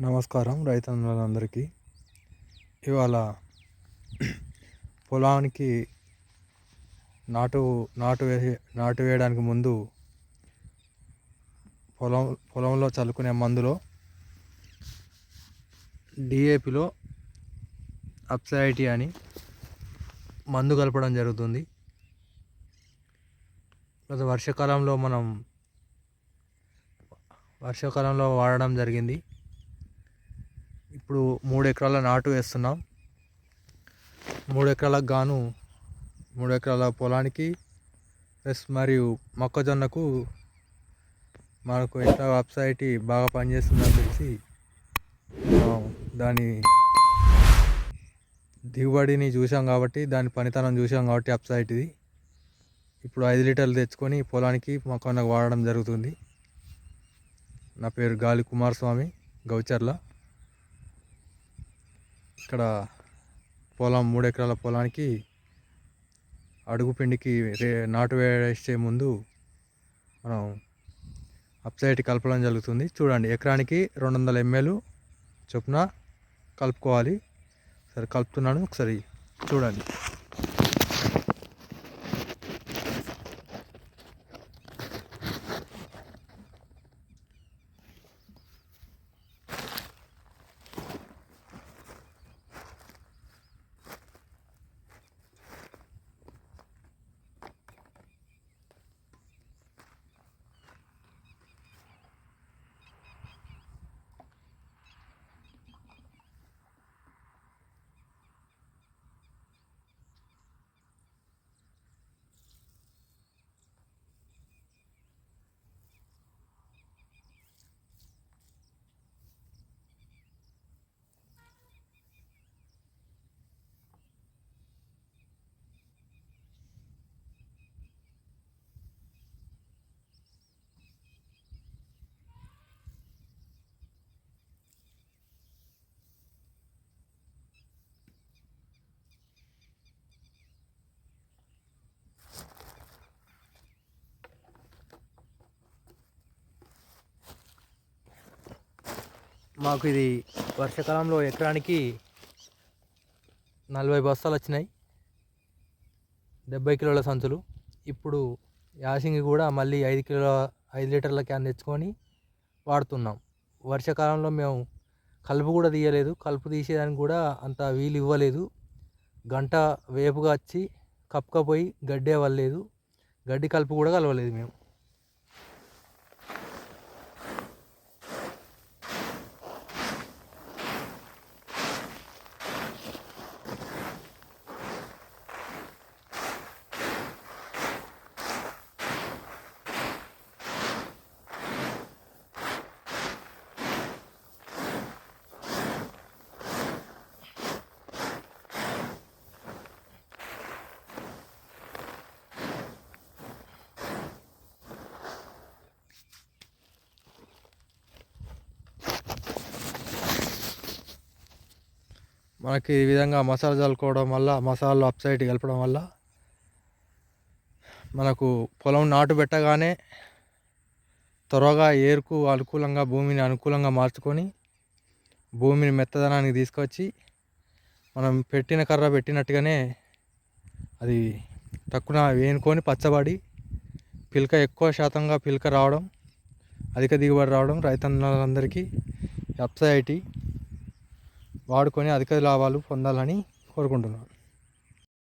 నమస్కారం రైతన్నలందరికీ. ఇవాళ పొలానికి నాటు నాటు వేసే నాటు వేయడానికి ముందు పొలం పొలంలో చల్లుకునే మందులో డిఏపిలో అప్సైటీ అని మందు కలపడం జరుగుతుంది. గత వర్షాకాలంలో మనం వర్షాకాలంలో వాడడం జరిగింది. ఇప్పుడు మూడు ఎకరాల నాటు వేస్తున్నాం. మూడు ఎకరాలకు గాను మూడు ఎకరాల పొలానికి ప్లస్ మరియు మొక్కజొన్నకు మనకు ఎట్లా వెబ్సైట్ బాగా పనిచేస్తుందని తెలిసి దాని దిగుబడిని చూసాం కాబట్టి దాని పనితనం చూసాం కాబట్టి వెబ్సైట్ ఇది. ఇప్పుడు ఐదు లీటర్లు తెచ్చుకొని పొలానికి మొక్కజొన్నకు వాడడం జరుగుతుంది. నా పేరు గాలి కుమారస్వామి గౌచర్ల. ఇక్కడ పొలం మూడు ఎకరాల పొలానికి అడుగు పిండికి రే నాటు వేసే ముందు మనం అప్సైట్ కలపడం జరుగుతుంది. చూడండి ఎకరానికి రెండు వందల ఎంఎల్ చొప్పున కలుపుకోవాలి. సరే కలుపుతున్నాను ఒకసారి చూడండి. మాకు ఇది వర్షాకాలంలో ఎకరానికి నలభై బస్తాలు వచ్చినాయి. డెబ్బై కిలోల సంచులు. ఇప్పుడు యాసింగి కూడా మళ్ళీ ఐదు కిలోల ఐదు లీటర్ల క్యాన్ తెచ్చుకొని వాడుతున్నాం. వర్షాకాలంలో మేము కలుపు కూడా తీయలేదు. కలుపు తీసేదానికి కూడా అంత వీలు ఇవ్వలేదు. గంట వేపుగా వచ్చి కప్పుకపోయి గడ్డి అవ్వలేదు గడ్డి కలుపు కూడా కలవలేదు మేము. మనకి ఈ విధంగా మసాలా చల్లుకోవడం వల్ల మసాలా అప్సైడ్ కలపడం వల్ల మనకు పొలం నాటు పెట్టగానే త్వరగా ఏరుకు అనుకూలంగా భూమిని అనుకూలంగా మార్చుకొని భూమిని మెత్తదనానికి తీసుకొచ్చి మనం పెట్టిన కర్ర పెట్టినట్టుగానే అది తక్కువ వేనుకొని పచ్చబడి పిలక ఎక్కువ శాతంగా పిలక రావడం అధిక దిగుబడి రావడం రైతన్నలందరికీ అప్సైటీ వాడుకొని అధిక లాభాలు పొందాలని కోరుకుంటున్నాను.